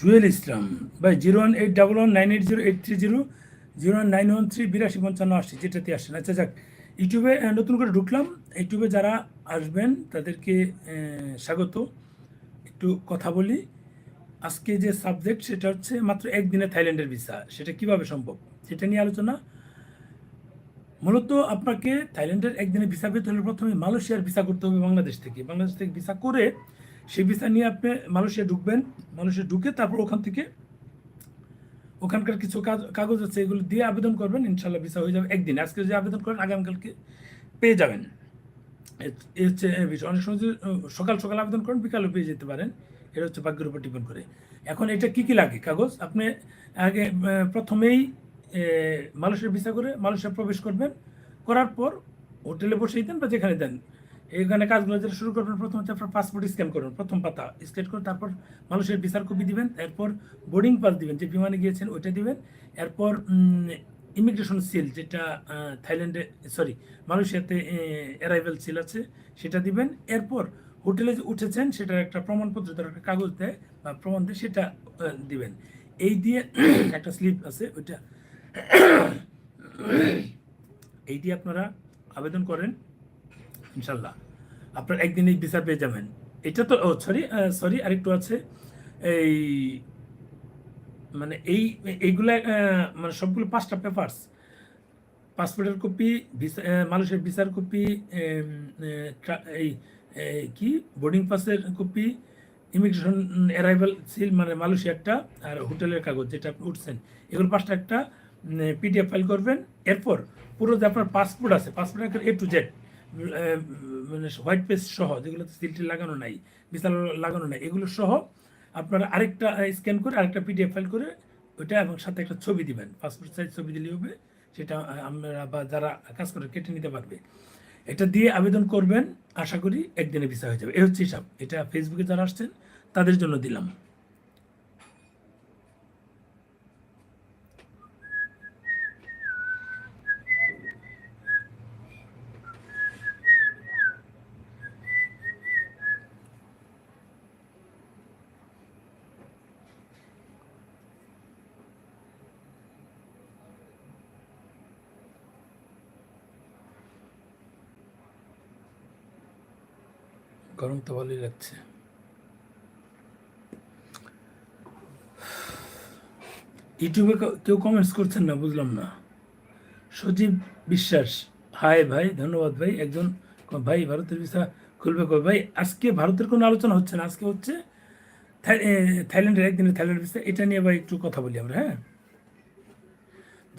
জুয়েল ইসলাম। ভাই, zero one eight double one nine eight zero, eight three zero zero one nine one three বিরাশি পঞ্চান্ন আশি, যেটাতে আসেন। আচ্ছা যাক, ইউটিউবে নতুন করে ঢুকলাম। ইউটিউবে যারা আসবেন, তাদেরকে স্বাগত। একটু কথা বলি। আজকে যে সাবজেক্ট, সেটা হচ্ছে মাত্র একদিনে থাইল্যান্ডের ভিসা। সেটা কীভাবে সম্ভব? সেটা নিয়ে আলোচনা। মূলত আপনাকে থাইল্যান্ডের একদিনে ভিসা পেতে হলে প্রথমে মালয়েশিয়ার ভিসা করতে হবে বাংলাদেশ থেকে। বাংলাদেশ থেকে ভিসা করে সেই ভিসা নিয়ে আপনি মালয়েশিয়া ঢুকবেন মালয়েশিয়া ঢুকে তারপর ওখান থেকে ওখানকার কিছু কাগজ আছে এগুলো দিয়ে আবেদন করবেন ইনশাল্লাহ ভিসা হয়ে যাবে একদিন। আজকে যদি আবেদন করেন আগামীকালকে পেয়ে যাবেন। অনেক সময় সকাল সকাল আবেদন করেন বিকালে পেয়ে যেতে পারেন। এটা হচ্ছে ভাগ্যের উপর ডিপেন্ড করে। এখন এটা কি কি লাগে? কাগজ? আপনি আগে প্রথমেই এ, মালয়েশিয়ার ভিসা করে মালয়েশিয়া প্রবেশ করবেন। করার পর হোটেলে বসেই দেন বা যেখানে দেন। এখানে কাজগুলো যেটা শুরু করবেন, প্রথম হচ্ছে আপনার পাসপোর্ট স্ক্যান করবেন, প্রথম পাতা। স্ক্যান করে তারপর মানুষের ভিসার কপি দিবেন, এরপর বোর্ডিং পাস দিবেন, যে বিমানে গিয়েছেন ওইটা দিবেন, এরপর ইমিগ্রেশন সিল যেটা থাইল্যান্ডে সরি মালয়েশিয়াতে অ্যারাইভেল সিল আছে, সেটা দিবেন। এরপর হোটেলে যে উঠেছেন, সেটার একটা প্রমাণপত্র তার একটা কাগজ দেয়, বা প্রমাণ দেয়, সেটা দিবেন। এই দিয়ে একটা স্লিপ আছে, ওইটা, এই দিয়ে আপনারা আবেদন করেন। ইনশাল্লাহ আপনার একদিনেই ভিসা পেয়ে যাবেন। এটা তো, ও সরি সরি আরেকটু আছে। এই মানে এই, এইগুলা মানে সবগুলো পাঁচটা পেপারস পাসপোর্টের কপি মানুষের ভিসার কপি এই কি? বোর্ডিং পাসের কপি ইমিগ্রেশন অ্যারাইভাল সিল মানে মালয়েশিয়া একটা, আর হোটেলের কাগজ যেটা আপনি উঠছেন। এগুলো পাঁচটা একটা পিডিএফ ফাইল করবেন। এরপর পুরো যে আপনার পাসপোর্ট আছে পাসপোর্ট এ টু জেড মানে হোয়াইট পেজ সহ যেগুলোতে সিলটি লাগানো নাই বিশাল লাগানো নাই, এগুলো সহ আপনারা আরেকটা স্ক্যান করে আরেকটা পিডিএফ ফাইল করে ওইটা এবং সাথে একটা ছবি দিবেন। পাসপোর্ট সাইজ ছবি দিলেই হবে, সেটা আমরা বা যারা কাজ করে কেটে নিতে পারবে। এটা দিয়ে আবেদন করবেন, আশা করি একদিনে ভিসা হয়ে যাবে। এ হচ্ছে হিসাব। এটা ফেসবুকে যারা আসছেন, তাদের জন্য দিলাম। গরম তো ভালোই লাগছে। ইউটিউবে কেউ কমেন্টস করছেন না, বুঝলাম না। সজীব বিশ্বাস হাই ভাই, ধন্যবাদ ভাই। একজন ভাই, ভারতের ভিসা খুলবে কবে? ভাই, আজকে ভারতের কোনো আলোচনা হচ্ছে না। আজকে হচ্ছে থাইল্যান্ডের একদিনের থাইল্যান্ড ভিসা। এটা নিয়ে ভাই একটু কথা বলি আমরা হ্যাঁ?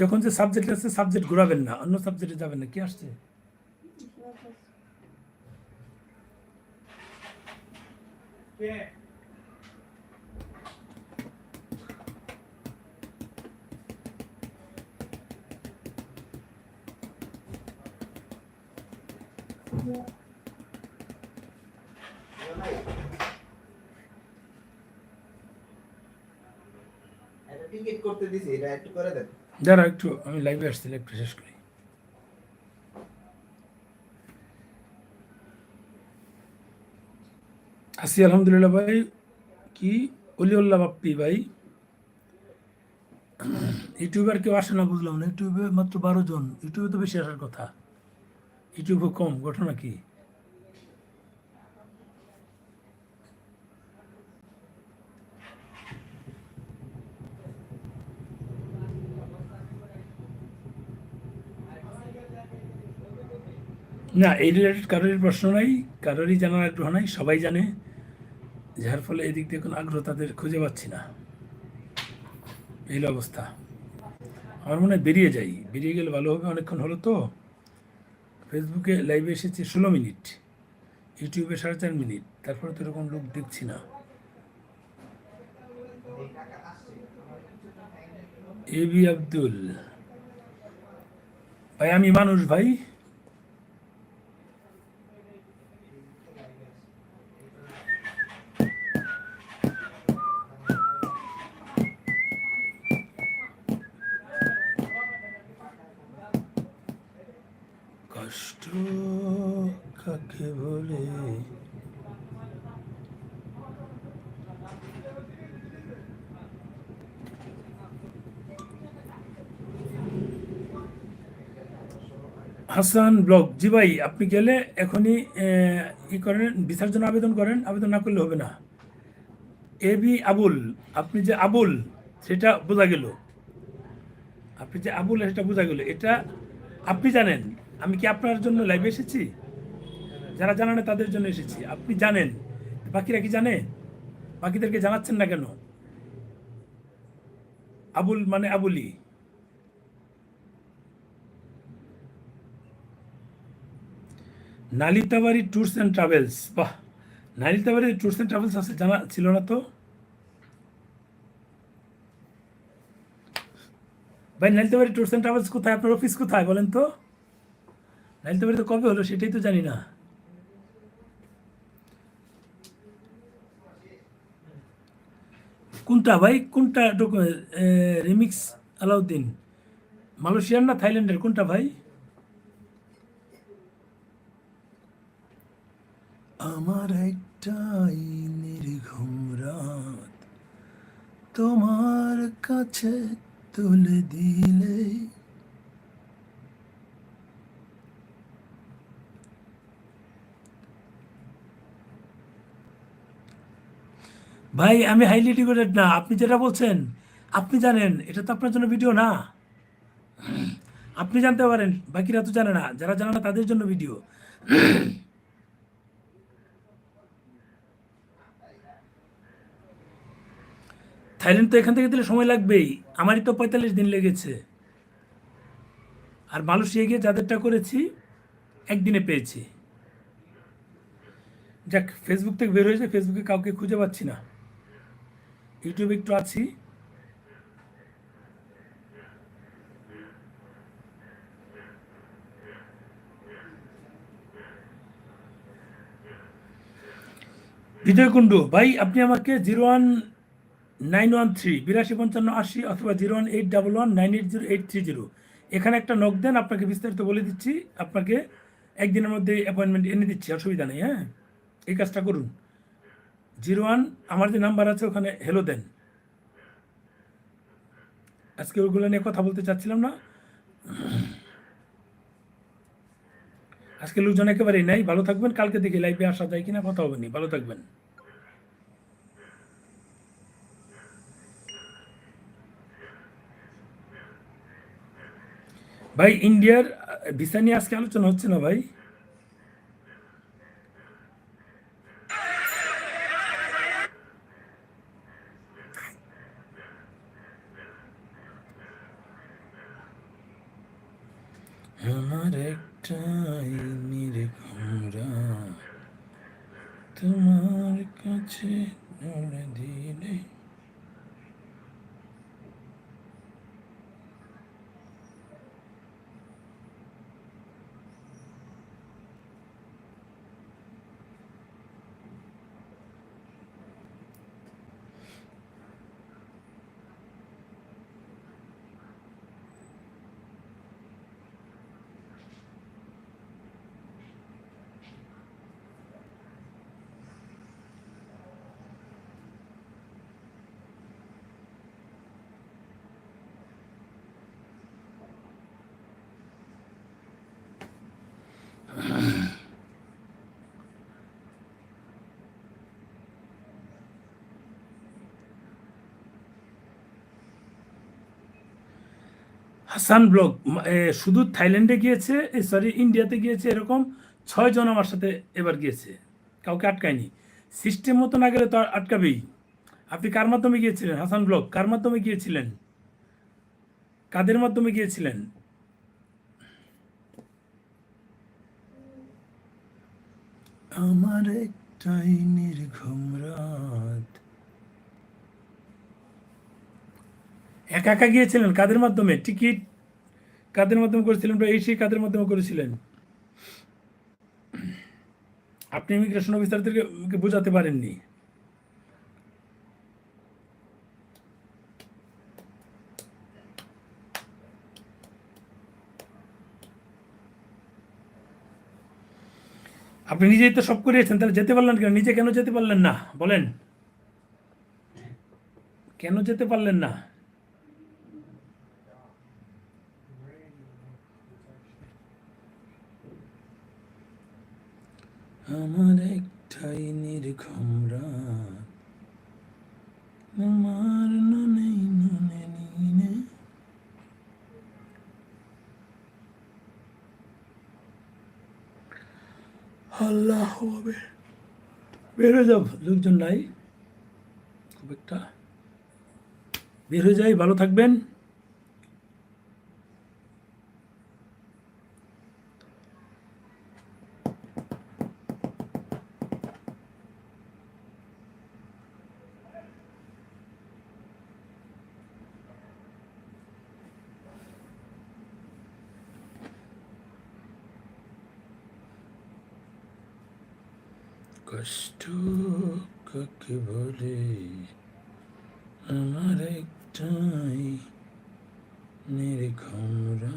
যখন যে সাবজেক্ট আছে সাবজেক্ট ঘোরাবেন না, অন্য সাবজেক্টে যাবেন না, কি আসছে? একটা টিকিট করতে দিছি এটা একটু করে দেন দাঁড়া একটু আমি লাইভে আসছি একটু শেষ করি আসি, আলহামদুলিল্লাহ ভাই। কি? অলিউল্লাহ বাপ্পি ভাই। ইউটিউবার কেউ আসে না বুঝলাম না। ইউটিউবে মাত্র বারো জন। ইউটিউবে তো বেশি আসার কথা। ইউটিউবে কম। ঘটনা কি? না, এই রিলেটেড কারোরই প্রশ্ন নাই, কারোরই জানার আগ্রহ নাই, সবাই জানে। যার ফলে এদিক দিয়ে কোনো আগ্রহ তাদের খুঁজে পাচ্ছি না। এই অবস্থা। আমার মনে হয় বেরিয়ে যাই। বেরিয়ে গেলে ভালো হবে, অনেকক্ষণ হলো তো। ফেসবুকে লাইভে এসেছি ষোলো মিনিট ইউটিউবে সাড়ে চার মিনিট, তারপরে তো এরকম লোক দেখছি না। A B Abdul. ভাই, আমি মানুষ ভাই। কাকে বলে? হাসান ব্লগ। জি ভাই, আপনি গেলে এখনই ই করেন, বিচার জন্য আবেদন করেন। আবেদন না করলে হবে না। এ বি আবুল, আপনি যে আবুল, সেটা বোঝা গেল। আপনি যে আবুল, সেটা বোঝা গেল। এটা আপনি জানেন। আমি কি আপনার জন্য লাইভে এসেছি? যারা জানে না তাদের জন্য এসেছি। আপনি জানেন। বাকিরা কি জানে? বাকিদেরকে জানাচ্ছেন না কেন? আবুল মানে আবুলি। নালিতাবাড়ি ট্যুরস অ্যান্ড ট্রাভেলস বাহ! নালিতাবাড়ি ট্যুরস অ্যান্ড ট্রাভেলস আছে, জানা ছিল না তো? ভাই, নালিতাবাড়ি ট্যুরস অ্যান্ড ট্রাভেলস কোথায়? আপনার অফিস কোথায় বলেন তো? নালিতাবাড়ি তো কবে হলো সেটাই তো জানি না। কোনটা ভাই? কোনটা রিমিক্স আলাউদ্দিন? মালয়েশিয়ার না থাইল্যান্ডের? কোনটা ভাই? আমার একটাই নির্ঘুম রাত। তোমার কাছে তুলে দিলে ভাই, আমি হাইলি ডিগোডেড না। আপনি যেটা বলছেন, আপনি জানেন, এটা তো আপনার জন্য ভিডিও না। আপনি জানতে পারেন, বাকিরা তো জানে না। যারা জানে না, তাদের জন্য ভিডিও থাইল্যান্ড তো এখান থেকে দিলে সময় লাগবেই। আমারই তো পঁয়তাল্লিশ দিন লেগেছে। আর মালয়েশিয়া গিয়ে যাদেরটা করেছি, একদিনে পেয়েছি। যাক ফেসবুক থেকে বের হয়েছে ফেসবুকে কাউকে খুঁজে পাচ্ছি না। ইউটিউবে একটু আছি। বিজয় কুণ্ডু, ভাই, আপনি আমাকে zero one nine one three, বিরাশি পঞ্চান্ন আশি অথবা zero one eight double one nine eight zero eight three zero. এখানে একটা নক দেন, আপনাকে বিস্তারিত বলে দিচ্ছি। আপনাকে একদিনের মধ্যে অ্যাপয়েন্টমেন্ট এনে দিচ্ছি, অসুবিধা নেই হ্যাঁ? এই কাজটা করুন। জিরো ওয়ান, আমার যে নাম্বার আছে ওখানে হেলো দেন। আজকে ওইগুলো নিয়ে কথা বলতে চাচ্ছিলাম না। আজকে লোকজন একেবারেই নাই। ভালো থাকবেন। কালকে দেখি লাইভে আসা যায় কিনা, কথা হবে নি। ভালো থাকবেন। ভাই, ইন্ডিয়ার ভিসা নিয়ে আজকে আলোচনা হচ্ছে না ভাই আমার একটাই নির্ঘুমরা তোমার কাছে ধরে দিলে হাসান ব্লগ শুধু থাইল্যান্ডে গিয়েছে সরি ইন্ডিয়াতে গিয়েছে, এরকম ছয় জন আমার সাথে এবার গিয়েছে। কাউকে আটকায়নি। সিস্টেম মতো না গেলে তো আটকাবেই। আপনি কার মাধ্যমে গিয়েছিলেন? হাসান ব্লগ, কার মাধ্যমে গিয়েছিলেন? কাদের মাধ্যমে গিয়েছিলেন? আমার একটাই নির্ঘুম রাত একা একা গিয়েছিলেন? কাদের মাধ্যমে? টিকিট কাদের মাধ্যমে করেছিলেন বা এসি কাদের মাধ্যমে করেছিলেন? আপনি ইমিগ্রেশন অফিসারদেরকে বোঝাতে পারেননি। আপনি নিজেই তো সব করিয়েছেন, তাহলে যেতে পারলেন কেন? নিজে কেন যেতে পারলেন না? বলেন। কেন যেতে পারলেন না আল্লাহ হবে বের হয়ে যাও লোকজন নাই। খুব একটা বের হয়ে যাই ভালো থাকবেন কষ্ট কাকে বলে আমার একটাই নির্ঘমরা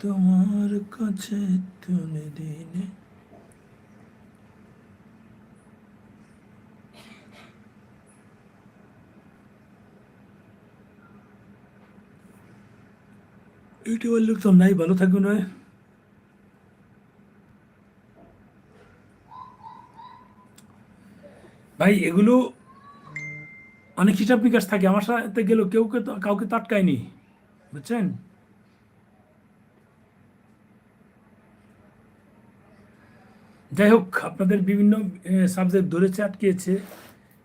তোমার কাছে তুলে দিলে ইউটিউবের লোক তো নাই ভালো থাকবে নয়। ভাই এগুলো অনেক হিসাব নিকাশ থাকে, আমার সাথে গেলেও কেউ কাউকে তো আটকায়নি, বুঝছেন? যাই হোক, আপনাদের বিভিন্ন সাবজেক্ট ধরেছে, আটকিয়েছে,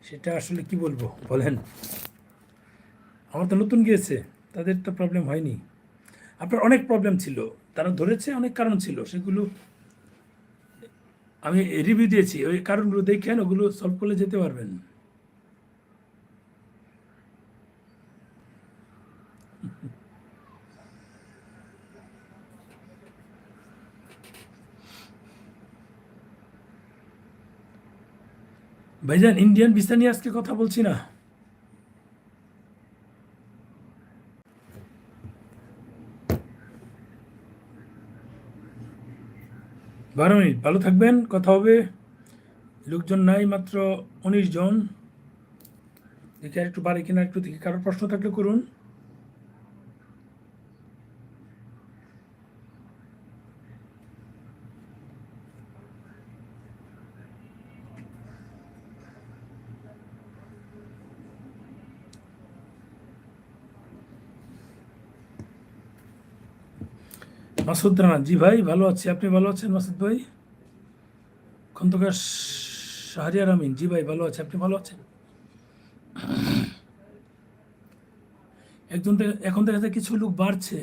সেটা আসলে কি বলব, বলেন। আমার তো নতুন গিয়েছে, তাদের তো প্রবলেম হয়নি। আপনার অনেক প্রবলেম ছিল, তারা ধরেছে, অনেক কারণ ছিল, সেগুলো আমি রিভিউ দিয়েছি, ওই কারণগুলো দেখেন ওগুলো সলভ করলে যেতে পারবেন। ভাইজান ইন্ডিয়ান ভিসা নিয়ে আজকে কথা বলছি না। বারো মিনিট, ভালো থাকবেন, কথা হবে। লোকজন নাই মাত্র উনিশ জন। দেখি আর একটু বাড়ি কিনা, একটু দেখি। কারোর প্রশ্ন থাকলে করুন। মাসুদ রানা জি ভাই, ভালো আছি। আপনি ভালো আছেন মাসুদ ভাই? খন্দকার শাহরিয়ার আমিন, জি ভাই, ভালো আছে। আপনি ভালো আছেন? একজন এখন দেখা যায় কিছু লোক বাড়ছে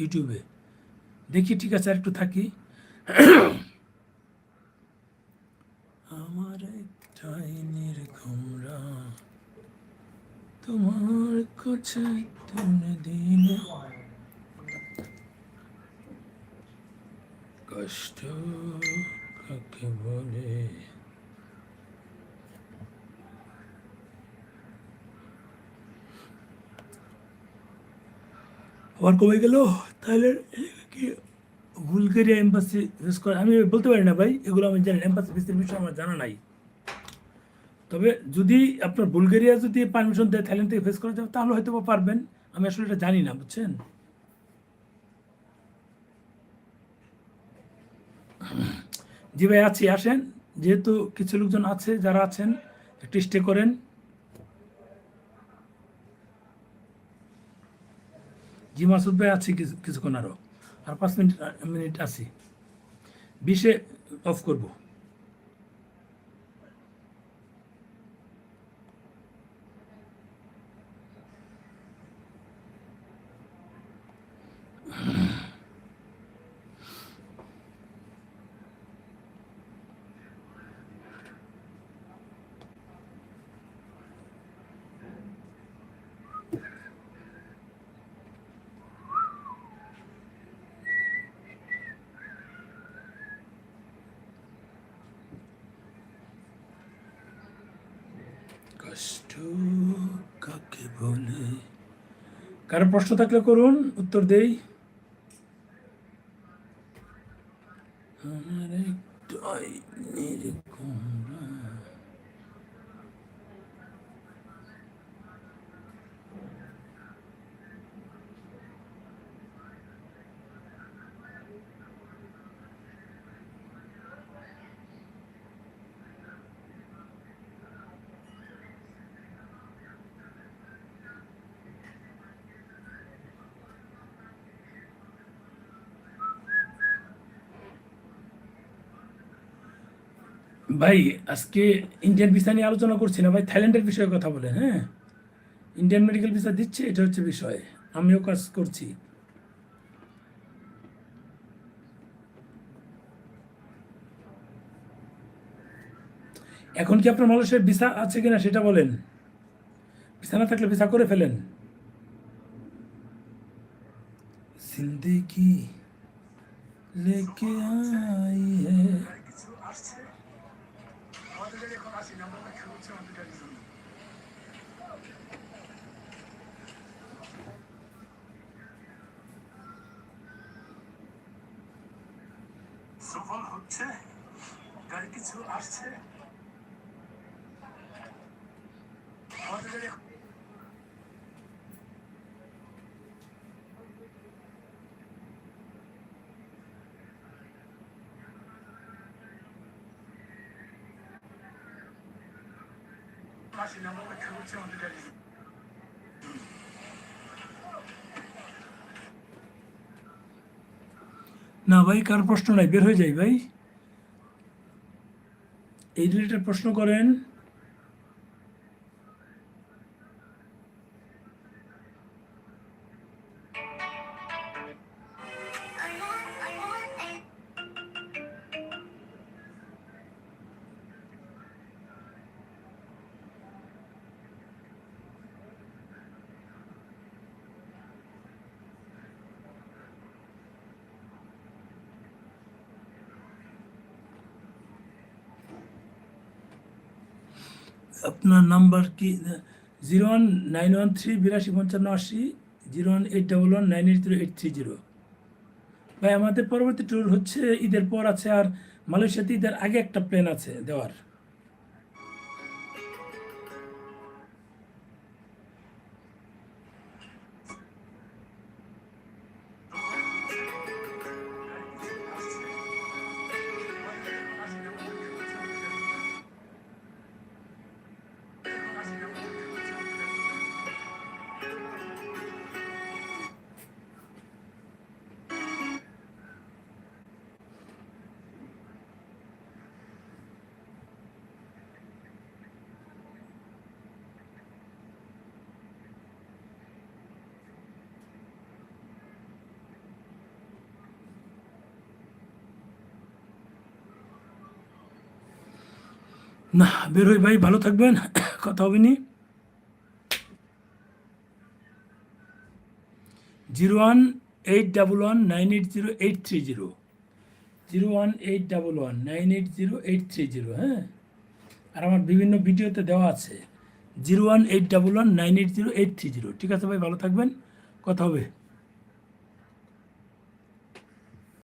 ইউটিউবে। দেখি, ঠিক আছে আর একটু থাকি। আমার একটাই নির্ঘুমরা তোমার কাছে তুলে কষ্ট কাকে বলে? আবার কমে গেল? তাহলে কি বুলগেরিয়া এম্বাসি ফেস করে আমি বলতে পারি না ভাই, এগুলো আমি জানি এম্বাসি ফেসের বিষয়ে আমার জানা নাই। তবে যদি আপনার বুলগেরিয়া যদি পারমিশন দেয় থাইল্যান্ড থেকে ফেস করা যাবে তাহলে হয়তো পারবেন। আমি আসলে এটা জানি না, বুঝছেন? জি ভাই, আছি, আসেন। যেহেতু কিছু লোকজন আছে, যারা আছেন, একটু স্টে করেন। জি, মাসুদ ভাই, আছি কিছুক্ষণ আরও আর পাঁচ মিনিট মিনিট আছি। বিশে অফ করব কষ্ট কাকে বলে কারও প্রশ্ন থাকলে করুন উত্তর দেই। ভাই, আজকে ইন্ডিয়ান ভিসা নিয়ে আলোচনা করছি না, ভাই। থাইল্যান্ডের বিষয়ে কথা বলেন হ্যাঁ? ইন্ডিয়ান মেডিকেল ভিসা দিচ্ছে, এটা হচ্ছে বিষয়। আমিও কাজ করছি। এখন কি আপনার মানুষের ভিসা আছে কিনা সেটা বলেন? ভিসা না থাকলে ভিসা করে ফেলেন। জিন্দেগি লেকে আই জায়গায় এখন আসি না আমরা অপেক্ষা আমাদের জন্য হচ্ছে কিছু আসছে। আমাদের জায়গায় আসি না আমরা অপেক্ষা করছি আমাদের গাড়ির জন্য না ভাই কার প্রশ্ন নাই? বের হয়ে যাই ভাই। এই রিলেটেড প্রশ্ন করেন আপনার নাম্বার কি? Zero one nine one three বিরাশি পঞ্চান্ন আশি zero one eight double one nine eight zero eight three zero ভাই, আমাদের পরবর্তী ট্যুর হচ্ছে ঈদের পর আছে আর মালয়েশিয়াতে ঈদের আগে একটা প্ল্যান আছে দেওয়ার। না বেরোই ভাই, ভালো থাকবেন। কথা হবে নি zero one eight double one nine eight zero eight three zero. Zero one eight double one nine eight zero eight three zero হ্যাঁ? আর আমার বিভিন্ন ভিডিওতে দেওয়া আছে। Zero one eight double one nine eight zero eight three zero. ঠিক আছে ভাই, ভালো থাকবেন। কথা হবে।